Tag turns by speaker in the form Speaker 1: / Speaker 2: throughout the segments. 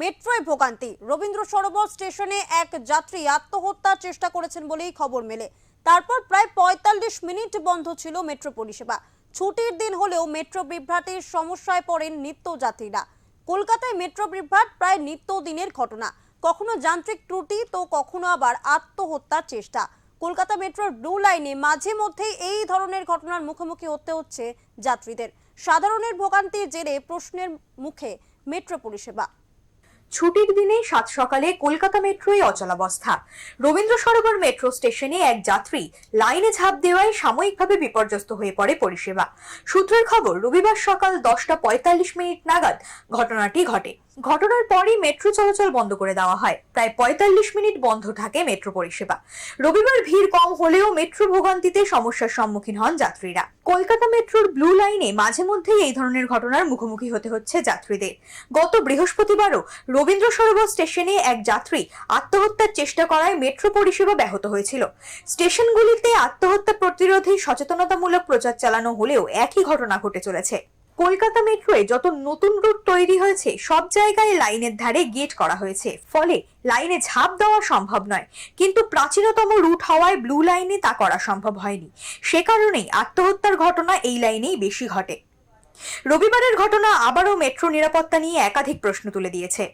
Speaker 1: মেট্রোয় ভোগান্তি। রবীন্দ্র সরোবর স্টেশনে এক যাত্রী আত্মহত্যার চেষ্টা করেছেন বলেই খবর মেলে। তারপর প্রায় পঁয়তাল্লিশ মিনিট বন্ধ ছিল মেট্রো পরিষেবা। ছুটির দিন হলেও মেট্রো বিভ্রাটের সমস্যায় পড়েন নিত্যযাত্রীরা। কলকাতায় মেট্রো বিভ্রাট প্রায় নিত্যদিনের ঘটনা। কখনো যান্ত্রিক ত্রুটি, তো কখনো আবার আত্মহত্যার চেষ্টা। কলকাতা মেট্রোর ব্লু লাইনে মাঝে মধ্যেই এই ধরনের ঘটনার মুখোমুখি হতে হচ্ছে যাত্রীদের। সাধারণের ভোগান্তির জেরে প্রশ্নের মুখে মেট্রো পরিষেবা।
Speaker 2: ছুটির দিনে সাত সকালে কলকাতা মেট্রোয় অচলাবস্থা। রবীন্দ্র সরোবর মেট্রো স্টেশনে এক যাত্রী লাইনে ঝাঁপ দেওয়ায় সাময়িকভাবে বিপর্যস্ত হয়ে পড়ে পরিষেবা। সূত্রের খবর, রবিবার সকাল দশটা পঁয়তাল্লিশ মিনিট নাগাদ ঘটনাটি ঘটে। ঘটনার পরই মেট্রো চলাচল বন্ধ করে দেওয়া হয়। প্রায় পঁয়তাল্লিশ মিনিট বন্ধ থাকে মেট্রো পরিষেবা। রবিবার ভিড় কম হলেও মেট্রো ভোগান্তিতে সমস্যার সম্মুখীন হন যাত্রীরা। কলকাতা মেট্রোর ব্লু লাইনে মাঝে মধ্যেই এই ধরনের ঘটনার মুখোমুখি হতে হচ্ছে যাত্রীদের। গত বৃহস্পতিবারও রবীন্দ্র সরোবর স্টেশনে এক যাত্রী আত্মহত্যার চেষ্টা করায় মেট্রো পরিষেবা ব্যাহত হয়েছিল। স্টেশনগুলিতে আত্মহত্যা প্রতিরোধে সচেতনতামূলক প্রচার চালানো হলেও একই ঘটনা ঘটে চলেছে। কলকাতা মেট্রোয়ে যত নতুন রুট তৈরি হয়েছে, সব জায়গায় লাইনের ধারে গেট করা হয়েছে। ফলে লাইনে ঝাঁপ দেওয়া সম্ভব নয়। কিন্তু প্রাচীনতম রুট হওয়ায় ব্লু লাইনে তা করা সম্ভব হয়নি। সে কারণেই আত্মহত্যার ঘটনা এই লাইনেই বেশি ঘটে। রবিবারের ঘটনা আবারও মেট্রো নিরাপত্তা নিয়ে একাধিক প্রশ্ন তুলে দিয়েছে।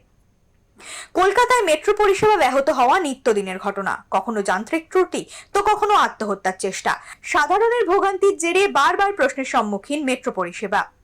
Speaker 2: কলকাতায় মেট্রো পরিষেবা ব্যাহত হওয়া নিত্যদিনের ঘটনা। কখনো যান্ত্রিক ত্রুটি, তো কখনো আত্মহত্যার চেষ্টা। সাধারণের ভোগান্তির জেরে বারবার প্রশ্নের সম্মুখীন মেট্রো পরিষেবা।